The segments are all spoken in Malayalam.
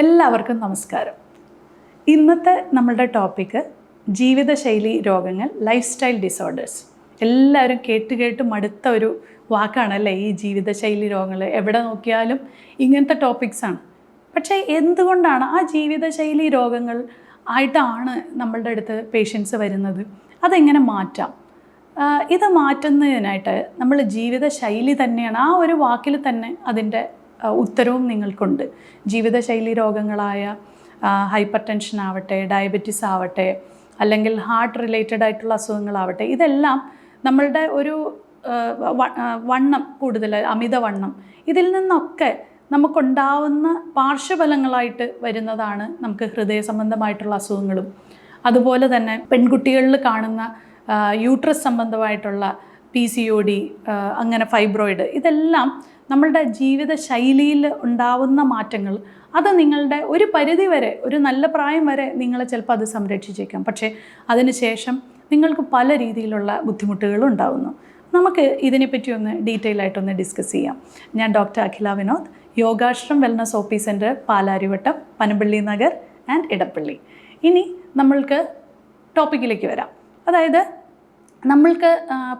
എല്ലാവർക്കും നമസ്കാരം. ഇന്നത്തെ നമ്മളുടെ ടോപ്പിക്ക് ജീവിതശൈലി രോഗങ്ങൾ ലൈഫ് സ്റ്റൈൽ ഡിസോർഡേഴ്സ് എല്ലാവരും കേട്ട് കേട്ട് മടുത്ത ഒരു വാക്കാണല്ലേ ഈ ജീവിതശൈലി രോഗങ്ങൾ. എവിടെ നോക്കിയാലും ഇങ്ങനത്തെ ടോപ്പിക്സാണ് പക്ഷേ എന്തുകൊണ്ടാണ് ആ ജീവിതശൈലി രോഗങ്ങൾ ആയിട്ടാണ് നമ്മളുടെ അടുത്ത് പേഷ്യൻസ് വരുന്നത്? അതെങ്ങനെ മാറ്റാം? ഇത് മാറ്റുന്നതിനായിട്ട് നമ്മൾ ജീവിതശൈലി തന്നെയാണ് ആ ഒരു വാക്കിൽ തന്നെ അതിന്റെ ഉത്തരവും നിങ്ങൾക്കുണ്ട്. ജീവിതശൈലി രോഗങ്ങളായ ഹൈപ്പർ ടെൻഷൻ ആവട്ടെ ഡയബറ്റിസ് ആവട്ടെ അല്ലെങ്കിൽ ഹാർട്ട് റിലേറ്റഡ് ആയിട്ടുള്ള അസുഖങ്ങളാവട്ടെ ഇതെല്ലാം നമ്മളുടെ ഒരു വണ്ണം കൂടുതൽ അമിതവണ്ണം ഇതിൽ നിന്നൊക്കെ നമുക്കുണ്ടാവുന്ന പാർശ്വഫലങ്ങളായിട്ട് വരുന്നതാണ് നമുക്ക് ഹൃദയ സംബന്ധമായിട്ടുള്ള അസുഖങ്ങളും. അതുപോലെ തന്നെ പെൺകുട്ടികളിൽ കാണുന്ന യൂട്രസ് സംബന്ധമായിട്ടുള്ള പി സി ഒ ഡി അങ്ങനെ ഫൈബ്രോയിഡ് ഇതെല്ലാം നമ്മളുടെ ജീവിത ശൈലിയിൽ ഉണ്ടാവുന്ന മാറ്റങ്ങൾ അത് നിങ്ങളുടെ ഒരു പരിധി വരെ ഒരു നല്ല പ്രായം വരെ നിങ്ങളെ ചിലപ്പോൾ അത് സംരക്ഷിച്ചേക്കാം. പക്ഷേ അതിനുശേഷം നിങ്ങൾക്ക് പല രീതിയിലുള്ള ബുദ്ധിമുട്ടുകളും ഉണ്ടാവുന്നു. നമുക്ക് ഇതിനെപ്പറ്റി ഒന്ന് ഡീറ്റെയിൽ ആയിട്ടൊന്ന് ഡിസ്കസ് ചെയ്യാം. ഞാൻ doctor Akhila Vinod Yogashram wellness office centre Palarivattom Panampilly Nagar and Edappally. ഇനി നമ്മൾക്ക് ടോപ്പിക്കിലേക്ക് വരാം. അതായത് നമ്മൾക്ക്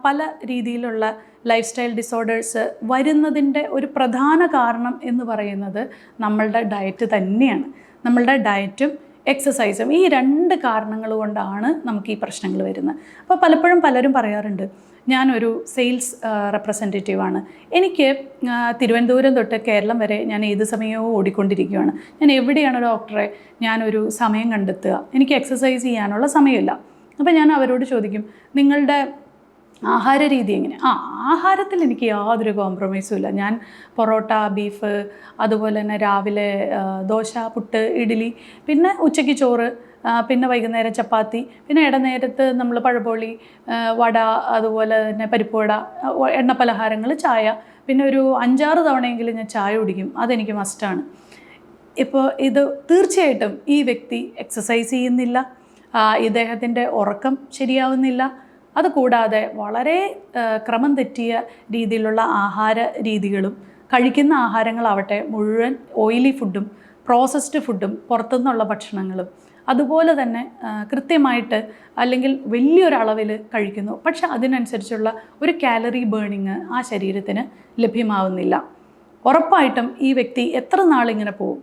പല രീതിയിലുള്ള ലൈഫ് സ്റ്റൈൽ ഡിസോർഡേഴ്സ് വരുന്നതിന്റെ ഒരു പ്രധാന കാരണം എന്ന് പറയുന്നത് നമ്മളുടെ ഡയറ്റ് തന്നെയാണ്. നമ്മളുടെ ഡയറ്റും എക്സസൈസും ഈ രണ്ട് കാരണങ്ങൾ കൊണ്ടാണ് നമുക്ക് ഈ പ്രശ്നങ്ങൾ വരുന്നത്. അപ്പോൾ പലപ്പോഴും പലരും പറയാറുണ്ട് ഞാനൊരു സെയിൽസ് റെപ്രസെന്റേറ്റീവാണ് എനിക്ക് തിരുവനന്തപുരം തൊട്ട് കേരളം വരെ ഞാൻ ഏത് സമയവും ഓടിക്കൊണ്ടിരിക്കുകയാണ് ഞാൻ എവിടെയാണ് ഡോക്ടറെ ഞാനൊരു സമയം കണ്ടെത്തുക. എനിക്ക് എക്സസൈസ് ചെയ്യാനുള്ള സമയമില്ല. അപ്പോൾ ഞാൻ അവരോട് ചോദിക്കും നിങ്ങളുടെ ആഹാര രീതി എങ്ങനെ? ആ ആഹാരത്തിൽ എനിക്ക് യാതൊരു കോംപ്രമൈസും ഇല്ല. ഞാൻ പൊറോട്ട ബീഫ് അതുപോലെ തന്നെ രാവിലെ ദോശ പുട്ട് ഇഡ്ഡലി പിന്നെ ഉച്ചയ്ക്ക് ചോറ് പിന്നെ വൈകുന്നേരം ചപ്പാത്തി പിന്നെ ഇടനേരത്ത് നമ്മൾ പഴപൊളി വട അതുപോലെ തന്നെ പരിപ്പുവട എണ്ണ പലഹാരങ്ങൾ ചായ. പിന്നെ ഒരു അഞ്ചാറ് തവണയെങ്കിലും ഞാൻ ചായ കുടിക്കും. അതെനിക്ക് മസ്റ്റാണ് ഇപ്പോൾ ഇത് തീർച്ചയായിട്ടും ഈ വ്യക്തി എക്സസൈസ് ചെയ്യുന്നില്ല. ഇദ്ദേഹത്തിന്റെ ഉറക്കം ശരിയാവുന്നില്ല. അതുകൂടാതെ വളരെ ക്രമം തെറ്റിയ രീതിയിലുള്ള ആഹാര രീതികളും കഴിക്കുന്ന ആഹാരങ്ങളാവട്ടെ മുഴുവൻ ഓയിലി ഫുഡും പ്രോസസ്ഡ് ഫുഡും പുറത്തുനിന്നുള്ള ഭക്ഷണങ്ങളും അതുപോലെ തന്നെ കൃത്യമായിട്ട് അല്ലെങ്കിൽ വലിയൊരളവിൽ കഴിക്കുന്നു. പക്ഷെ അതിനനുസരിച്ചുള്ള ഒരു കാലറി ബേണിങ് ആ ശരീരത്തിന് ലഭ്യമാവുന്നില്ല. ഉറപ്പായിട്ടും ഈ വ്യക്തി എത്ര നാളിങ്ങനെ പോകും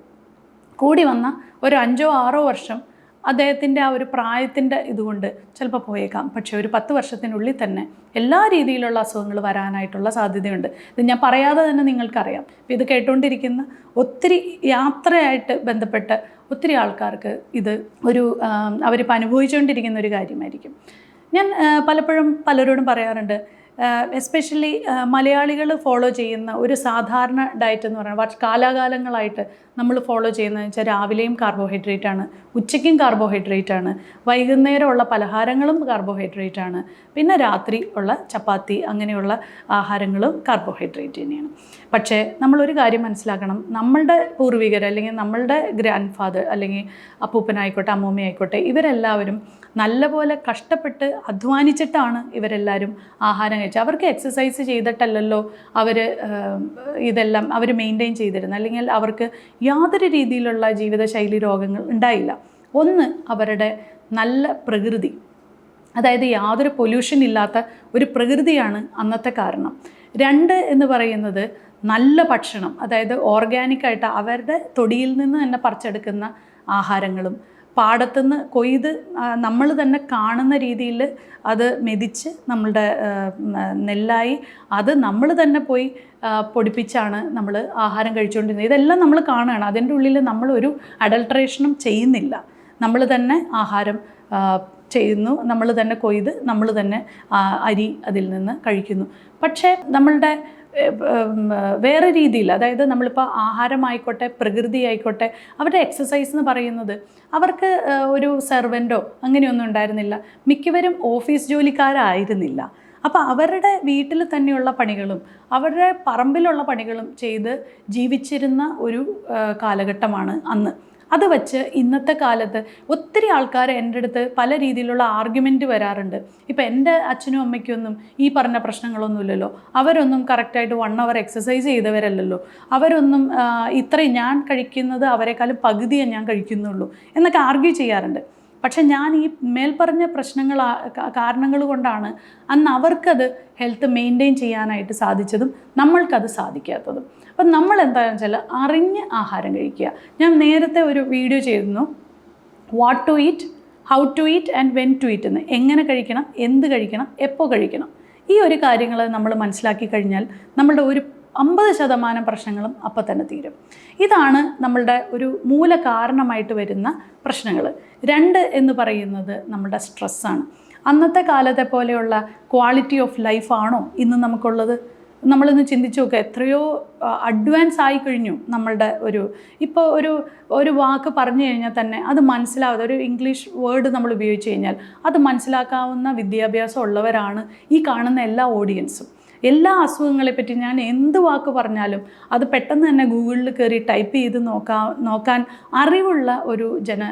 കൂടി വന്ന ഒരു അഞ്ചോ ആറോ വർഷം അദ്ദേഹത്തിന്റെ ആ ഒരു പ്രായത്തിന്റെ ഇതുകൊണ്ട് ചിലപ്പോൾ പോയേക്കാം. പക്ഷേ ഒരു പത്ത് വർഷത്തിനുള്ളിൽ തന്നെ എല്ലാ രീതിയിലുള്ള അസുഖങ്ങൾ വരാനായിട്ടുള്ള സാധ്യതയുണ്ട്. ഇത് ഞാൻ പറയാതെ തന്നെ നിങ്ങൾക്കറിയാം. ഇത് കേട്ടുകൊണ്ടിരിക്കുന്ന ഒത്തിരി യാത്രയായിട്ട് ബന്ധപ്പെട്ട ഒത്തിരി ആൾക്കാർക്ക് ഇത് ഒരു അവരിപ്പോൾ അനുഭവിച്ചുകൊണ്ടിരിക്കുന്ന ഒരു കാര്യമായിരിക്കും. ഞാൻ പലപ്പോഴും പലരോടും പറയാറുണ്ട് എസ്പെഷ്യലി മലയാളികൾ ഫോളോ ചെയ്യുന്ന ഒരു സാധാരണ ഡയറ്റ് എന്ന് പറയുന്നത് കാലാകാലങ്ങളായിട്ട് നമ്മൾ ഫോളോ ചെയ്യുന്നതെന്ന് വെച്ചാൽ രാവിലെയും കാർബോഹൈഡ്രേറ്റ് ആണ്. ഉച്ചയ്ക്കും കാർബോഹൈഡ്രേറ്റ് ആണ്. വൈകുന്നേരമുള്ള പലഹാരങ്ങളും കാർബോഹൈഡ്രേറ്റ് ആണ്. പിന്നെ രാത്രി ഉള്ള ചപ്പാത്തി അങ്ങനെയുള്ള ആഹാരങ്ങളും കാർബോഹൈഡ്രേറ്റ് തന്നെയാണ്. പക്ഷേ നമ്മളൊരു കാര്യം മനസ്സിലാക്കണം. നമ്മളുടെ പൂർവികർ അല്ലെങ്കിൽ നമ്മളുടെ ഗ്രാൻഡ് ഫാദർ അല്ലെങ്കിൽ അപ്പൂപ്പനായിക്കോട്ടെ അമ്മൂമ്മയായിക്കോട്ടെ ഇവരെല്ലാവരും നല്ലപോലെ കഷ്ടപ്പെട്ട് അധ്വാനിച്ചിട്ടാണ് ഇവരെല്ലാവരും ആഹാരം കഴിച്ചത്. അവർക്ക് എക്സസൈസ് ചെയ്തിട്ടല്ലല്ലോ അവർ ഇതെല്ലാം അവർ മെയിന്റെയിൻ ചെയ്തിരുന്നത്. അല്ലെങ്കിൽ അവർക്ക് യാതൊരു രീതിയിലുള്ള ജീവിതശൈലി രോഗങ്ങൾ ഉണ്ടായില്ല. ഒന്ന് അവരുടെ നല്ല പ്രകൃതി. അതായത് യാതൊരു പൊല്യൂഷൻ ഇല്ലാത്ത ഒരു പ്രകൃതിയാണ് അന്നത്തെ കാരണം. രണ്ട് എന്ന് പറയുന്നത് നല്ല ഭക്ഷണം. അതായത് ഓർഗാനിക്കായിട്ട് അവരുടെ തൊടിയിൽ നിന്ന് തന്നെ പറിച്ചെടുക്കുന്ന ആഹാരങ്ങളും പാടത്തുനിന്ന് കൊയ്ത് നമ്മൾ തന്നെ കാണുന്ന രീതിയിൽ അത് മെതിച്ച് നമ്മളുടെ നെല്ലായി അത് നമ്മൾ തന്നെ പോയി പൊടിപ്പിച്ചാണ് നമ്മൾ ആഹാരം കഴിച്ചുകൊണ്ടിരുന്നത്. ഇതെല്ലാം നമ്മൾ കാണുകയാണ്. അതിന്റെ ഉള്ളിൽ നമ്മളൊരു അഡൾട്രേഷനും ചെയ്യുന്നില്ല. നമ്മൾ തന്നെ ആഹാരം ചെയ്യുന്നു. നമ്മൾ തന്നെ കൊയ്ത് നമ്മൾ തന്നെ അരി അതിൽ നിന്ന് കഴിക്കുന്നു. പക്ഷേ നമ്മളുടെ വേറെ രീതിയിൽ അതായത് നമ്മളിപ്പോൾ ആഹാരമായിക്കോട്ടെ പ്രകൃതി ആയിക്കോട്ടെ അവരുടെ എക്സസൈസ് എന്ന് പറയുന്നത് അവർക്ക് ഒരു സെർവന്റോ അങ്ങനെയൊന്നും ഉണ്ടായിരുന്നില്ല. മിക്കവരും ഓഫീസ് ജോലിക്കാരായിരുന്നില്ല. അപ്പോൾ അവരുടെ വീട്ടിൽ തന്നെയുള്ള പണികളും അവരുടെ പറമ്പിലുള്ള പണികളും ചെയ്ത് ജീവിച്ചിരുന്ന ഒരു കാലഘട്ടമാണ് അന്ന്. അത് വെച്ച് ഇന്നത്തെ കാലത്ത് ഒത്തിരി ആൾക്കാർ എന്റെ അടുത്ത് പല രീതിയിലുള്ള ആർഗ്യുമെന്റ് വരാറുണ്ട്. ഇപ്പം എന്റെ അച്ഛനും അമ്മയ്ക്കൊന്നും ഈ പറഞ്ഞ പ്രശ്നങ്ങളൊന്നുമില്ലല്ലോ. അവരൊന്നും കറക്റ്റായിട്ട് വൺ അവർ എക്സസൈസ് ചെയ്തവരല്ലല്ലോ. അവരൊന്നും ഇത്രയും ഞാൻ കഴിക്കുന്നത് അവരെക്കാളും പകുതിയേ ഞാൻ കഴിക്കുന്നുള്ളൂ എന്നൊക്കെ ആർഗ്യൂ ചെയ്യാറുണ്ട്. പക്ഷെ ഞാൻ ഈ മേൽപ്പറഞ്ഞ പ്രശ്നങ്ങൾ കാരണങ്ങൾ കൊണ്ടാണ് അന്ന് അവർക്കത് ഹെൽത്ത് മെയിന്റെയിൻ ചെയ്യാനായിട്ട് സാധിച്ചതും നമ്മൾക്കത് സാധിക്കാത്തതും. അപ്പം നമ്മൾ എന്താണെന്ന് വെച്ചാൽ അറിഞ്ഞ് ആഹാരം കഴിക്കുക. ഞാൻ നേരത്തെ ഒരു വീഡിയോ ചെയ്തിരുന്നു. What to eat how to eat and when to eat എന്ന്. എങ്ങനെ കഴിക്കണം എന്ത് കഴിക്കണം എപ്പോൾ കഴിക്കണം. ഈ ഒരു കാര്യങ്ങൾ നമ്മൾ മനസ്സിലാക്കി കഴിഞ്ഞാൽ നമ്മളുടെ ഒരു അമ്പത് ശതമാനം പ്രശ്നങ്ങളും അപ്പം തന്നെ തീരും. ഇതാണ് നമ്മളുടെ ഒരു മൂല കാരണമായിട്ട് വരുന്ന പ്രശ്നങ്ങൾ. രണ്ട് എന്ന് പറയുന്നത് നമ്മുടെ സ്ട്രെസ്സാണ് അന്നത്തെ കാലത്തെ പോലെയുള്ള ക്വാളിറ്റി ഓഫ് ലൈഫാണോ ഇന്ന് നമുക്കുള്ളത്? നമ്മളിന്ന് ചിന്തിച്ചു നോക്കുക എത്രയോ അഡ്വാൻസ് ആയി കഴിഞ്ഞു നമ്മളുടെ ഒരു ഇപ്പോൾ ഒരു ഒരു വാക്ക് പറഞ്ഞു കഴിഞ്ഞാൽ തന്നെ അത് മനസ്സിലാവാതെ ഒരു ഇംഗ്ലീഷ് വേർഡ് നമ്മൾ ഉപയോഗിച്ച് കഴിഞ്ഞാൽ അത് മനസ്സിലാക്കാവുന്ന വിദ്യാഭ്യാസം ഉള്ളവരാണ് ഈ കാണുന്ന എല്ലാ ഓഡിയൻസും എല്ലാ അസുഖങ്ങളെപ്പറ്റി ഞാൻ എന്ത് വാക്ക് പറഞ്ഞാലും അത് പെട്ടെന്ന് തന്നെ ഗൂഗിളിൽ കയറി ടൈപ്പ് ചെയ്ത് നോക്കാ നോക്കാൻ അറിവുള്ള ഒരു ജന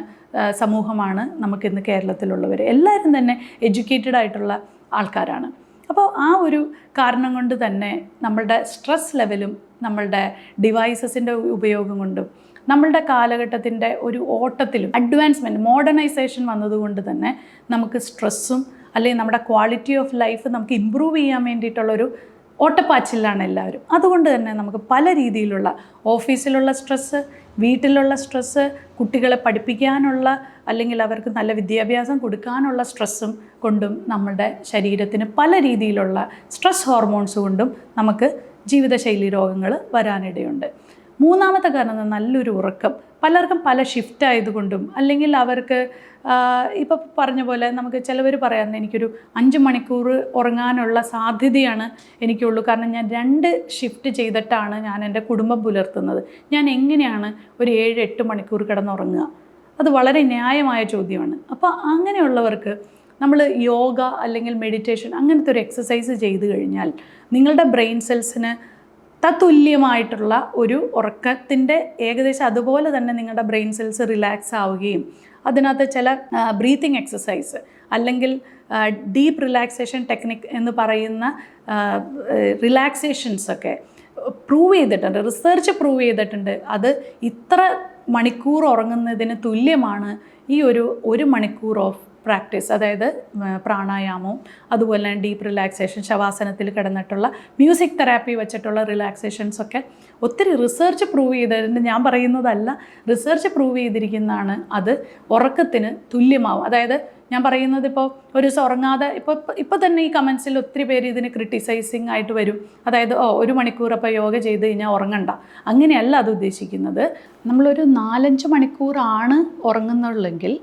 സമൂഹമാണ് നമുക്കിന്ന് കേരളത്തിലുള്ളവർ എല്ലാവരും തന്നെ എഡ്യൂക്കേറ്റഡ് ആയിട്ടുള്ള ആൾക്കാരാണ്. അപ്പോൾ ആ ഒരു കാരണം കൊണ്ട് തന്നെ നമ്മളുടെ സ്ട്രെസ് ലെവലും നമ്മളുടെ ഡിവൈസസിന്റെ ഉപയോഗം കൊണ്ടും നമ്മളുടെ കാലഘട്ടത്തിന്റെ ഒരു ഓട്ടത്തിലും അഡ്വാൻസ്മെന്റ് മോഡേണൈസേഷൻ വന്നതുകൊണ്ട് തന്നെ നമുക്ക് സ്ട്രെസ്സും അല്ലെങ്കിൽ നമ്മുടെ ക്വാളിറ്റി ഓഫ് ലൈഫ് നമുക്ക് ഇമ്പ്രൂവ് ചെയ്യാൻ വേണ്ടിയിട്ടുള്ളൊരു ഓട്ടപ്പാച്ചിലാണ് എല്ലാവരും. അതുകൊണ്ട് തന്നെ നമുക്ക് പല രീതിയിലുള്ള ഓഫീസിലുള്ള സ്ട്രെസ്സ് വീട്ടിലുള്ള സ്ട്രെസ്സ് കുട്ടികളെ പഠിപ്പിക്കാനുള്ള അല്ലെങ്കിൽ അവർക്ക് നല്ല വിദ്യാഭ്യാസം കൊടുക്കാനുള്ള സ്ട്രെസ്സും കൊണ്ടും നമ്മുടെ ശരീരത്തിന് പല രീതിയിലുള്ള സ്ട്രെസ് ഹോർമോൺസ് കൊണ്ടും നമുക്ക് ജീവിതശൈലി രോഗങ്ങൾ വരാനിടയുണ്ട്. മൂന്നാമത്തെ കാരണം? നല്ലൊരു ഉറക്കം. പലർക്കും പല ഷിഫ്റ്റ് ആയതുകൊണ്ടും അല്ലെങ്കിൽ അവർക്ക് ഇപ്പോൾ പറഞ്ഞ പോലെ നമുക്ക് ചിലവർ പറയാറുണ്ട് എനിക്കൊരു അഞ്ച് മണിക്കൂർ ഉറങ്ങാനുള്ള സാധ്യതയാണ് എനിക്കുള്ളൂ. കാരണം ഞാൻ രണ്ട് ഷിഫ്റ്റ് ചെയ്തിട്ടാണ് ഞാൻ എന്റെ കുടുംബം പുലർത്തുന്നത്. ഞാൻ എങ്ങനെയാണ് ഒരു ഏഴ് എട്ട് മണിക്കൂർ കിടന്നുറങ്ങുക? അത് വളരെ ന്യായമായ ചോദ്യമാണ്. അപ്പോൾ അങ്ങനെയുള്ളവർക്ക് നമ്മൾ യോഗ അല്ലെങ്കിൽ മെഡിറ്റേഷൻ അങ്ങനത്തെ ഒരു എക്സസൈസ് ചെയ്ത് കഴിഞ്ഞാൽ നിങ്ങളുടെ ബ്രെയിൻ സെൽസിന് തത്തുല്യമായിട്ടുള്ള ഒരു ഉറക്കത്തിന്റെ ഏകദേശം അതുപോലെ തന്നെ നിങ്ങളുടെ ബ്രെയിൻ സെൽസ് റിലാക്സ് ആവുകയും അതിനകത്ത് ചില ബ്രീത്തിങ് എക്സസൈസ് അല്ലെങ്കിൽ ഡീപ്പ് റിലാക്സേഷൻ ടെക്നിക് എന്ന് പറയുന്ന റിലാക്സേഷൻസ് ഒക്കെ പ്രൂവ് ചെയ്തിട്ടുണ്ട് റിസർച്ച് പ്രൂവ് ചെയ്തിട്ടുണ്ട്. അത് ഇത്ര മണിക്കൂർ ഉറങ്ങുന്നതിന് തുല്യമാണ് ഈ ഒരു ഒരു മണിക്കൂർ ഓഫ് പ്രാക്ടീസ് അതായത് പ്രാണായാമവും അതുപോലെ തന്നെ ഡീപ്പ് റിലാക്സേഷൻ ശവാസനത്തിൽ കിടന്നിട്ടുള്ള മ്യൂസിക് തെറാപ്പി വെച്ചിട്ടുള്ള റിലാക്സേഷൻസ് ഒക്കെ ഒത്തിരി റിസർച്ച് പ്രൂവ് ചെയ്തിട്ടുണ്ട് ഞാൻ പറയുന്നതല്ല റിസർച്ച് പ്രൂവ് ചെയ്തിരിക്കുന്നതാണ് അത് ഉറക്കത്തിന് തുല്യമാവും അതായത് ഞാൻ പറയുന്നത് ഇപ്പോൾ ഒരു ദിവസം ഉറങ്ങാതെ ഇപ്പോൾ ഇപ്പോൾ തന്നെ ഈ കമൻസിൽ ഒത്തിരി പേര് ഇതിന് ക്രിട്ടിസൈസിങ് ആയിട്ട് വരും. അതായത് ഓ ഒരു മണിക്കൂർ അപ്പോൾ യോഗ ചെയ്ത് കഴിഞ്ഞാൽ ഉറങ്ങണ്ട. അങ്ങനെയല്ല അത് ഉദ്ദേശിക്കുന്നത്. നമ്മളൊരു നാലഞ്ച് മണിക്കൂറാണ് ഉറങ്ങുന്നുള്ളെങ്കിൽ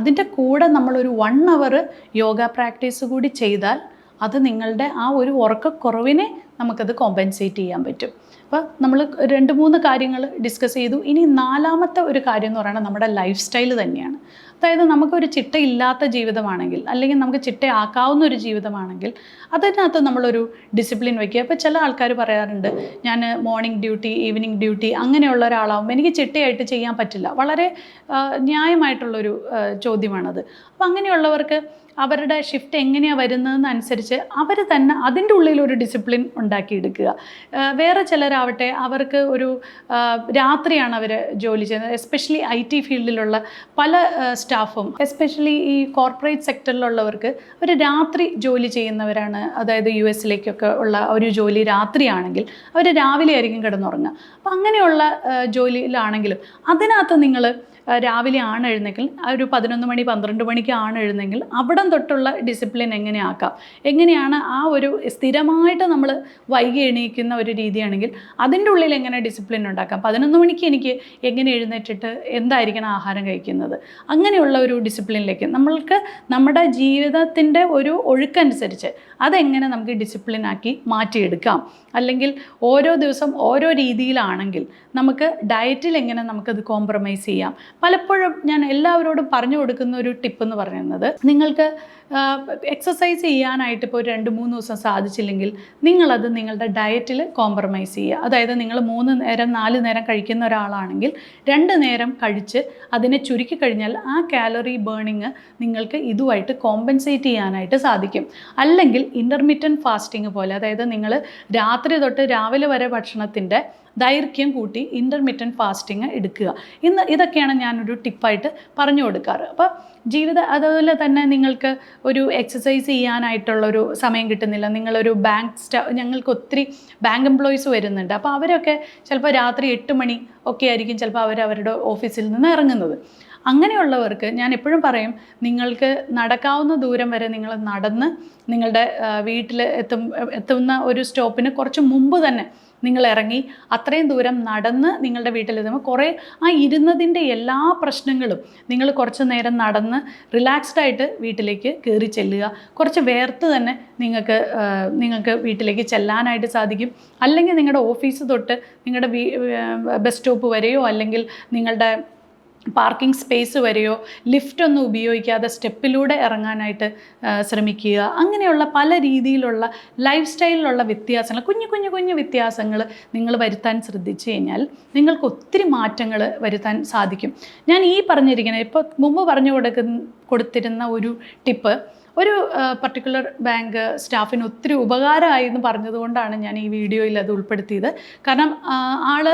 അതിന്റെ കൂടെ നമ്മളൊരു വൺ അവർ യോഗ പ്രാക്ടീസ് കൂടി ചെയ്താൽ അത് നിങ്ങളുടെ ആ ഒരു ഉറക്കക്കുറവിനെ നമുക്കത് കോമ്പൻസേറ്റ് ചെയ്യാൻ പറ്റും. അപ്പോൾ നമ്മൾ രണ്ട് മൂന്ന് കാര്യങ്ങൾ ഡിസ്കസ് ചെയ്തു. ഇനി നാലാമത്തെ ഒരു കാര്യം എന്ന് പറയുന്നത് നമ്മുടെ ലൈഫ് സ്റ്റൈൽ തന്നെയാണ്. അതായത് നമുക്കൊരു ചിട്ടയില്ലാത്ത ജീവിതമാണെങ്കിൽ അല്ലെങ്കിൽ നമുക്ക് ചിട്ടയാക്കാവുന്ന ഒരു ജീവിതമാണെങ്കിൽ അതിനകത്ത് നമ്മളൊരു ഡിസിപ്ലിൻ വയ്ക്കുക ഇപ്പോൾ ചില ആൾക്കാർ പറയാറുണ്ട് ഞാൻ മോർണിംഗ് ഡ്യൂട്ടി ഈവനിങ് ഡ്യൂട്ടി അങ്ങനെയുള്ള ഒരാളാവുമ്പോൾ എനിക്ക് ചിട്ടയായിട്ട് ചെയ്യാൻ പറ്റില്ല. വളരെ ന്യായമായിട്ടുള്ളൊരു ചോദ്യമാണത്. അപ്പോൾ അങ്ങനെയുള്ളവർക്ക് അവരുടെ ഷിഫ്റ്റ് എങ്ങനെയാണ് വരുന്നതെന്നനുസരിച്ച് അവർ തന്നെ അതിന്റെ ഉള്ളിൽ ഒരു ഡിസിപ്ലിൻ ഉണ്ടാക്കിയെടുക്കുക വേറെ ചിലരാവട്ടെ അവർക്ക് ഒരു രാത്രിയാണ് അവർ ജോലി ചെയ്യുന്നത്. എസ്പെഷ്യലി ഐ ടി ഫീൽഡിലുള്ള പല സ്റ്റാഫും എസ്പെഷ്യലി ഈ കോർപ്പറേറ്റ് സെക്ടറിലുള്ളവർക്ക് അവർ രാത്രി ജോലി ചെയ്യുന്നവരാണ്. അതായത് യു എസിലേക്കൊക്കെ ഉള്ള ഒരു ജോലി രാത്രിയാണെങ്കിൽ അവർ രാവിലെ ആയിരിക്കും കിടന്നുറങ്ങുക. അപ്പം അങ്ങനെയുള്ള ജോലിയിലാണെങ്കിലും അതിനകത്ത് നിങ്ങൾ രാവിലെ ആണ് എഴുന്നെങ്കിൽ ഒരു പതിനൊന്ന് മണി പന്ത്രണ്ട് മണിക്ക് ആണ് എഴുന്നെങ്കിൽ അവിടം തൊട്ടുള്ള ഡിസിപ്ലിൻ എങ്ങനെയാക്കാം എങ്ങനെയാണ് ആ ഒരു സ്ഥിരമായിട്ട് നമ്മൾ വൈകി എണീക്കുന്ന ഒരു രീതിയാണെങ്കിൽ അതിന്റെ ഉള്ളിൽ എങ്ങനെ ഡിസിപ്ലിൻ ഉണ്ടാക്കാം? പതിനൊന്ന് മണിക്ക് എനിക്ക് എങ്ങനെ എഴുന്നേറ്റിട്ട് എന്തായിരിക്കണം ആഹാരം കഴിക്കുന്നത്? അങ്ങനെയുള്ള ഒരു ഡിസിപ്ലിനിലേക്ക് നമ്മൾക്ക് നമ്മുടെ ജീവിതത്തിന്റെ ഒരു ഒഴുക്കനുസരിച്ച് അതെങ്ങനെ നമുക്ക് ഡിസിപ്ലിനാക്കി മാറ്റിയെടുക്കാം? അല്ലെങ്കിൽ ഓരോ ദിവസം ഓരോ രീതിയിലാണെങ്കിൽ നമുക്ക് ഡയറ്റിൽ എങ്ങനെ നമുക്കത് കോംപ്രമൈസ് ചെയ്യാം? പലപ്പോഴും ഞാൻ എല്ലാവരോടും പറഞ്ഞു കൊടുക്കുന്ന ഒരു ടിപ്പ് എന്ന് പറയുന്നത് നിങ്ങൾക്ക് എക്സസൈസ് ചെയ്യാനായിട്ട് ഇപ്പോൾ ഒരു രണ്ട് മൂന്ന് ദിവസം സാധിച്ചില്ലെങ്കിൽ നിങ്ങളത് നിങ്ങളുടെ ഡയറ്റിൽ കോംപ്രമൈസ് ചെയ്യുക. അതായത് നിങ്ങൾ മൂന്ന് നേരം നാല് നേരം കഴിക്കുന്ന ഒരാളാണെങ്കിൽ രണ്ട് നേരം കഴിച്ച് അതിനെ ചുരുക്കി കഴിഞ്ഞാൽ ആ കാലറി ബേണിങ് നിങ്ങൾക്ക് ഇതുമായിട്ട് കോമ്പൻസേറ്റ് ചെയ്യാനായിട്ട് സാധിക്കും. അല്ലെങ്കിൽ ഇന്റർമീഡിയന്റ് ഫാസ്റ്റിംഗ് പോലെ അതായത് നിങ്ങൾ രാത്രി തൊട്ട് രാവിലെ വരെ ഭക്ഷണത്തിന്റെ ദൈർഘ്യം കൂട്ടി ഇന്റർമീഡിയന്റ് ഫാസ്റ്റിംഗ് എടുക്കുക. ഇന്ന് ഇതൊക്കെയാണ് ഞാനൊരു ടിപ്പായിട്ട് പറഞ്ഞു കൊടുക്കാറ്. അപ്പോൾ ജീവിത അതുപോലെ തന്നെ നിങ്ങൾക്ക് ഒരു എക്സസൈസ് ചെയ്യാനായിട്ടുള്ളൊരു സമയം കിട്ടുന്നില്ല. നിങ്ങളൊരു ബാങ്ക് സ്റ്റാ ഞങ്ങൾക്ക് ഒത്തിരി ബാങ്ക് എംപ്ലോയീസ് വരുന്നുണ്ട്. അപ്പോൾ അവരൊക്കെ ചിലപ്പോൾ രാത്രി എട്ട് മണി ഒക്കെ ആയിരിക്കും ചിലപ്പോൾ അവർ അവരുടെ ഓഫീസിൽ നിന്ന് ഇറങ്ങുന്നത്. അങ്ങനെയുള്ളവർക്ക് ഞാൻ എപ്പോഴും പറയും നിങ്ങൾക്ക് നടക്കാവുന്ന ദൂരം വരെ നിങ്ങൾ നടന്ന് നിങ്ങളുടെ വീട്ടിൽ എത്തും എത്തുന്ന ഒരു സ്റ്റോപ്പിന് കുറച്ച് മുമ്പ് തന്നെ നിങ്ങൾ ഇറങ്ങി അത്രയും ദൂരം നടന്ന് നിങ്ങളുടെ വീട്ടിലെത്തുമ്പോൾ കുറേ ആ ഇരുന്നതിന്റെ എല്ലാ പ്രശ്നങ്ങളും നിങ്ങൾ കുറച്ച് നേരം നടന്ന് റിലാക്സ്ഡ് ആയിട്ട് വീട്ടിലേക്ക് കയറി ചെല്ലുക. കുറച്ച് വേർത്ത് തന്നെ നിങ്ങൾക്ക് നിങ്ങൾക്ക് വീട്ടിലേക്ക് ചെല്ലാനായിട്ട് സാധിക്കും. അല്ലെങ്കിൽ നിങ്ങളുടെ ഓഫീസ് തൊട്ട് നിങ്ങളുടെ ബസ് സ്റ്റോപ്പ് വരെയോ അല്ലെങ്കിൽ നിങ്ങളുടെ പാർക്കിംഗ് സ്പേസ് വരെയോ ലിഫ്റ്റ് ഒന്നും ഉപയോഗിക്കാതെ സ്റ്റെപ്പിലൂടെ ഇറങ്ങാനായിട്ട് ശ്രമിക്കുക. അങ്ങനെയുള്ള പല രീതിയിലുള്ള ലൈഫ് സ്റ്റൈലിലുള്ള വ്യത്യാസങ്ങൾ കുഞ്ഞു കുഞ്ഞു കുഞ്ഞു വ്യത്യാസങ്ങൾ നിങ്ങൾ വരുത്താൻ ശ്രദ്ധിച്ചു കഴിഞ്ഞാൽ നിങ്ങൾക്ക് ഒത്തിരി മാറ്റങ്ങൾ വരുത്താൻ സാധിക്കും. ഞാൻ ഈ പറഞ്ഞിരിക്കുന്നത് ഇപ്പോൾ മുമ്പ് പറഞ്ഞു കൊടുക്കുന്ന കൊടുത്തിരുന്ന ഒരു ടിപ്പ്. ഒരു പർട്ടിക്കുലർ ബാങ്ക് സ്റ്റാഫിന് ഒത്തിരി ഉപകാരമായി എന്ന് പറഞ്ഞതുകൊണ്ടാണ് ഞാൻ ഈ വീഡിയോയിൽ അത് ഉൾപ്പെടുത്തിയത്. കാരണം ആൾ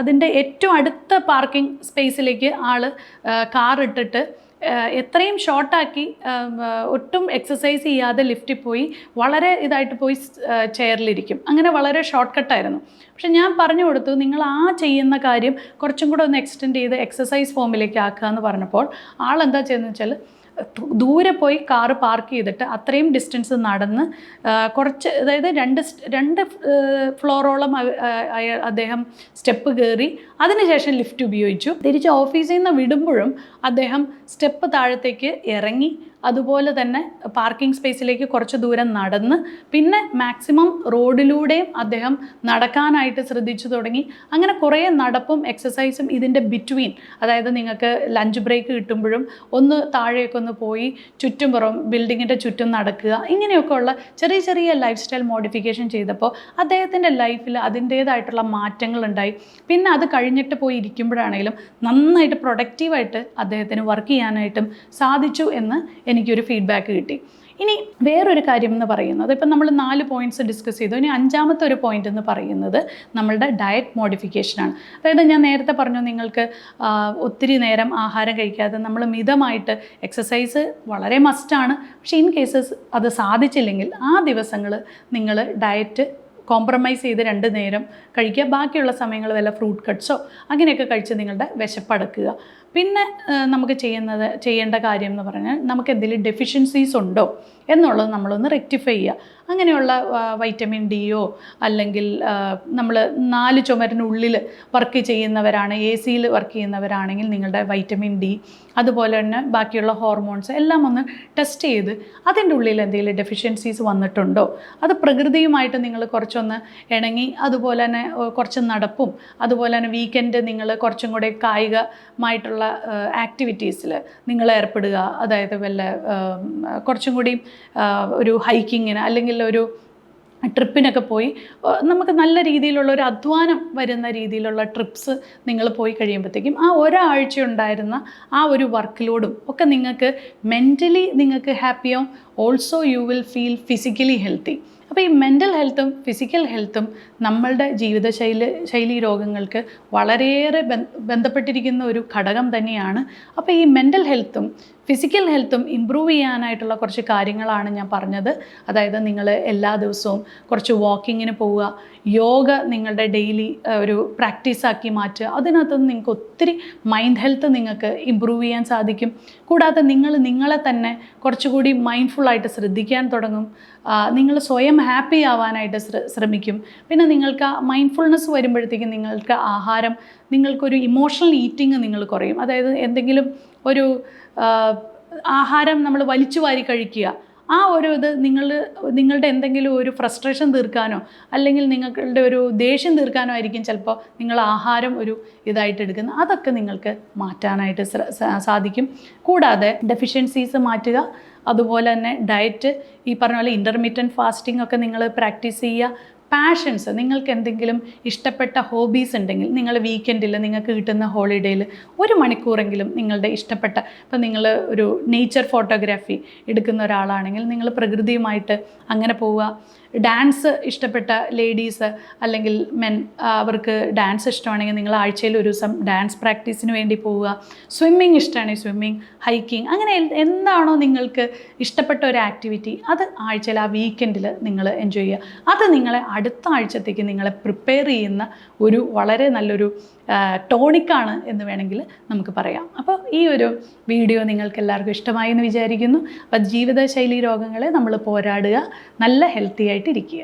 അതിന്റെ ഏറ്റവും അടുത്ത പാർക്കിംഗ് സ്പേസിലേക്ക് ആൾ കാർ ഇട്ടിട്ട് എത്രയും ഷോർട്ടാക്കി ഒട്ടും എക്സസൈസ് ചെയ്യാതെ ലിഫ്റ്റിൽ പോയി വളരെ ഇതായിട്ട് പോയി ചെയറിലിരിക്കും. അങ്ങനെ വളരെ ഷോർട്ട് കട്ടായിരുന്നു പക്ഷെ ഞാൻ പറഞ്ഞു കൊടുത്തു നിങ്ങൾ ആ ചെയ്യുന്ന കാര്യം കുറച്ചും കൂടെ ഒന്ന് എക്സ്റ്റെൻഡ് ചെയ്ത് എക്സസൈസ് ഫോമിലേക്ക് ആക്കുക എന്ന് പറഞ്ഞപ്പോൾ ആളെന്താ ചെയ്യുന്നത് വെച്ചാൽ ദൂരെ പോയി കാറ് പാർക്ക് ചെയ്തിട്ട് അത്രയും ഡിസ്റ്റൻസ് നടന്ന് കുറച്ച് അതായത് രണ്ട് രണ്ട് ഫ്ലോറോളം അദ്ദേഹം സ്റ്റെപ്പ് കയറി അതിനുശേഷം ലിഫ്റ്റ് ഉപയോഗിച്ചു. തിരിച്ച് ഓഫീസിൽ നിന്ന് വിടുമ്പോഴും അദ്ദേഹം സ്റ്റെപ്പ് താഴത്തേക്ക് ഇറങ്ങി. അതുപോലെ തന്നെ പാർക്കിംഗ് സ്പേസിലേക്ക് കുറച്ച് ദൂരം നടന്ന് പിന്നെ മാക്സിമം റോഡിലൂടെയും അദ്ദേഹം നടക്കാനായിട്ട് ശ്രദ്ധിച്ചു തുടങ്ങി. അങ്ങനെ കുറേ നടപ്പും എക്സസൈസും ഇതിന്റെ ബിറ്റ്വീൻ അതായത് നിങ്ങൾക്ക് ലഞ്ച് ബ്രേക്ക് കിട്ടുമ്പോഴും ഒന്ന് താഴേക്ക് ഒന്ന് പോയി ചുറ്റും പുറം ബിൽഡിങ്ങിന്റെ ചുറ്റും നടക്കുക ഇങ്ങനെയൊക്കെ ഉള്ള ചെറിയ ചെറിയ ലൈഫ് സ്റ്റൈൽ മോഡിഫിക്കേഷൻ ചെയ്തപ്പോൾ അദ്ദേഹത്തിന്റെ ലൈഫിൽ അതിന്റേതായിട്ടുള്ള മാറ്റങ്ങളുണ്ടായി. പിന്നെ അത് കഴിഞ്ഞിട്ട് പോയി ഇരിക്കുമ്പോഴാണെങ്കിലും നന്നായിട്ട് പ്രൊഡക്റ്റീവായിട്ട് അദ്ദേഹത്തിന് വർക്ക് ചെയ്യാനായിട്ടും സാധിച്ചു എന്ന് എനിക്കൊരു ഫീഡ്ബാക്ക് കിട്ടി. ഇനി വേറൊരു കാര്യം എന്ന് പറയുന്നത് ഇപ്പം നമ്മൾ നാല് പോയിന്റ്സ് ഡിസ്കസ് ചെയ്തു. ഇനി അഞ്ചാമത്തെ ഒരു പോയിന്റ് എന്ന് പറയുന്നത് നമ്മളുടെ ഡയറ്റ് മോഡിഫിക്കേഷനാണ് അതായത് ഞാൻ നേരത്തെ പറഞ്ഞു നിങ്ങൾക്ക് ഒത്തിരി നേരം ആഹാരം കഴിക്കാതെ നമ്മൾ മിതമായിട്ട് എക്സസൈസ് വളരെ മസ്റ്റാണ് പക്ഷേ ഇൻ കേസസ് അത് സാധിച്ചില്ലെങ്കിൽ ആ ദിവസങ്ങൾ നിങ്ങൾ ഡയറ്റ് കോംപ്രമൈസ് ചെയ്ത് രണ്ട് നേരം കഴിക്കുക. ബാക്കിയുള്ള സമയങ്ങൾ വല്ല ഫ്രൂട്ട് കട്ട്സോ അങ്ങനെയൊക്കെ കഴിച്ച് നിങ്ങളുടെ വിശപ്പടക്കുക പിന്നെ നമുക്ക് ചെയ്യുന്നത് ചെയ്യേണ്ട കാര്യം എന്ന് പറഞ്ഞാൽ നമുക്ക് എന്തെങ്കിലും ഡെഫിഷ്യൻസീസ് ഉണ്ടോ? എന്നുള്ളത് നമ്മളൊന്ന് റെക്ടിഫൈ ചെയ്യുക അങ്ങനെയുള്ള വൈറ്റമിൻ ഡിയോ അല്ലെങ്കിൽ നമ്മൾ നാല് ചുമരിനുള്ളിൽ വർക്ക് ചെയ്യുന്നവരാണ് എ സിയിൽ വർക്ക് ചെയ്യുന്നവരാണെങ്കിൽ നിങ്ങളുടെ വൈറ്റമിൻ ഡി അതുപോലെ തന്നെ ബാക്കിയുള്ള ഹോർമോൺസ് എല്ലാം ഒന്ന് ടെസ്റ്റ് ചെയ്ത് അതിന്റെ ഉള്ളിൽ എന്തെങ്കിലും ഡെഫിഷ്യൻസീസ് വന്നിട്ടുണ്ടോ? അത് പ്രകൃതിയുമായിട്ട് നിങ്ങൾ കുറച്ചൊന്ന് ഇണങ്ങി അതുപോലെ തന്നെ കുറച്ച് നടപ്പും അതുപോലെ തന്നെ വീക്കെൻഡ് നിങ്ങൾ കുറച്ചും കൂടെ കായികമായിട്ടുള്ള ആക്ടിവിറ്റീസിൽ നിങ്ങൾ ഏർപ്പെടുക അതായത് വല്ല കുറച്ചും കൂടി ഒരു ഹൈക്കിങ്ങിന് അല്ലെങ്കിൽ ഒരു ട്രിപ്പിനൊക്കെ പോയി നമുക്ക് നല്ല രീതിയിലുള്ള ഒരു അധ്വാനം വരുന്ന രീതിയിലുള്ള ട്രിപ്സ് നിങ്ങൾ പോയി കഴിയുമ്പോഴത്തേക്കും ആ ഒരാഴ്ച ഉണ്ടായിരുന്ന ആ ഒരു വർക്ക് ലോഡും ഒക്കെ നിങ്ങൾക്ക് മെന്റലി നിങ്ങൾക്ക് ഹാപ്പിയാവും also you will feel physically healthy അപ്പോൾ ഈ മെന്റൽ ഹെൽത്തും ഫിസിക്കൽ ഹെൽത്തും നമ്മളുടെ ജീവിതശൈലി ശൈലി രോഗങ്ങൾക്ക് വളരെയേറെ ബന്ധ- ബന്ധപ്പെട്ടിരിക്കുന്ന ഒരു ഘടകം തന്നെയാണ്. അപ്പോൾ ഈ മെന്റൽ ഹെൽത്തും ഫിസിക്കൽ ഹെൽത്തും ഇമ്പ്രൂവ് ചെയ്യാനായിട്ടുള്ള കുറച്ച് കാര്യങ്ങളാണ് ഞാൻ പറഞ്ഞത്. അതായത് നിങ്ങൾ എല്ലാ ദിവസവും കുറച്ച് വാക്കിങ്ങിന് പോവുക യോഗ നിങ്ങളുടെ ഡെയിലി ഒരു പ്രാക്ടീസാക്കി മാറ്റുക. അതിനകത്ത് നിങ്ങൾക്ക് ഒത്തിരി മൈൻഡ് ഹെൽത്ത് നിങ്ങൾക്ക് ഇമ്പ്രൂവ് ചെയ്യാൻ സാധിക്കും. കൂടാതെ നിങ്ങൾ നിങ്ങളെ തന്നെ കുറച്ചുകൂടി മൈൻഡ്ഫുള്ളായിട്ട് ശ്രദ്ധിക്കാൻ തുടങ്ങും. നിങ്ങൾ സ്വയം ഹാപ്പി ആവാനായിട്ട് ശ്രമിക്കും. പിന്നെ നിങ്ങൾക്ക് മൈൻഡ്ഫുൾനെസ് വരുമ്പോഴത്തേക്കും നിങ്ങൾക്ക് ആഹാരം നിങ്ങൾക്കൊരു ഇമോഷണൽ ഈറ്റിംഗ് നിങ്ങൾ കുറയും. അതായത് എന്തെങ്കിലും ഒരു ആഹാരം നമ്മൾ വലിച്ചു വാരി കഴിക്കുക. ആ ഒരു ഇത് നിങ്ങൾ നിങ്ങളുടെ എന്തെങ്കിലും ഒരു ഫ്രസ്ട്രേഷൻ തീർക്കാനോ അല്ലെങ്കിൽ നിങ്ങളുടെ ഒരു ദേഷ്യം തീർക്കാനോ ആയിരിക്കും ചിലപ്പോൾ നിങ്ങൾ ആഹാരം ഒരു ഇതായിട്ട് എടുക്കുന്നത്. അതൊക്കെ നിങ്ങൾക്ക് മാറ്റാനായിട്ട് സാധിക്കും. കൂടാതെ ഡെഫിഷ്യൻസീസ് മാറ്റുക അതുപോലെ തന്നെ ഡയറ്റ് ഈ പറഞ്ഞ പോലെ ഇന്റർമീഡിയന്റ് ഫാസ്റ്റിംഗ് ഒക്കെ നിങ്ങൾ പ്രാക്ടീസ് ചെയ്യുക പാഷൻസ് നിങ്ങൾക്ക് എന്തെങ്കിലും ഇഷ്ടപ്പെട്ട ഹോബീസ് ഉണ്ടെങ്കിൽ നിങ്ങൾ വീക്കെൻഡിൽ നിങ്ങൾക്ക് കിട്ടുന്ന ഹോളിഡേയിൽ ഒരു മണിക്കൂറെങ്കിലും നിങ്ങളുടെ ഇഷ്ടപ്പെട്ട ഇപ്പം നിങ്ങൾ ഒരു നേച്ചർ ഫോട്ടോഗ്രാഫി എടുക്കുന്ന ഒരാളാണെങ്കിൽ നിങ്ങൾ പ്രകൃതിയുമായിട്ട് അങ്ങനെ പോവുക. ഡാൻസ് ഇഷ്ടപ്പെട്ട ലേഡീസ് അല്ലെങ്കിൽ മെൻ അവർക്ക് ഡാൻസ് ഇഷ്ടമാണെങ്കിൽ നിങ്ങൾ ആഴ്ചയിൽ ഒരു ദിവസം ഡാൻസ് പ്രാക്ടീസിന് വേണ്ടി പോവുക. സ്വിമ്മിങ് ഇഷ്ടമാണെങ്കിൽ സ്വിമ്മിങ് ഹൈക്കിംഗ് അങ്ങനെ എന്താണോ നിങ്ങൾക്ക് ഇഷ്ടപ്പെട്ട ഒരു ആക്ടിവിറ്റി അത് ആഴ്ചയിൽ ആ വീക്കെൻഡിൽ നിങ്ങൾ എൻജോയ് ചെയ്യുക. അത് നിങ്ങളെ അടുത്ത ആഴ്ചത്തേക്ക് നിങ്ങളെ പ്രിപ്പയർ ചെയ്യുന്ന ഒരു വളരെ നല്ലൊരു ടോണിക്കാണ് എന്ന് വേണമെങ്കിൽ നമുക്ക് പറയാം. അപ്പോൾ ഈ ഒരു വീഡിയോ നിങ്ങൾക്ക് എല്ലാവർക്കും ഇഷ്ടമായി എന്ന് വിചാരിക്കുന്നു. അപ്പോൾ ജീവിതശൈലി രോഗങ്ങളെ നമ്മൾ പോരാടുക നല്ല ഹെൽത്തി ആയിട്ട് ഇരിക്കുക.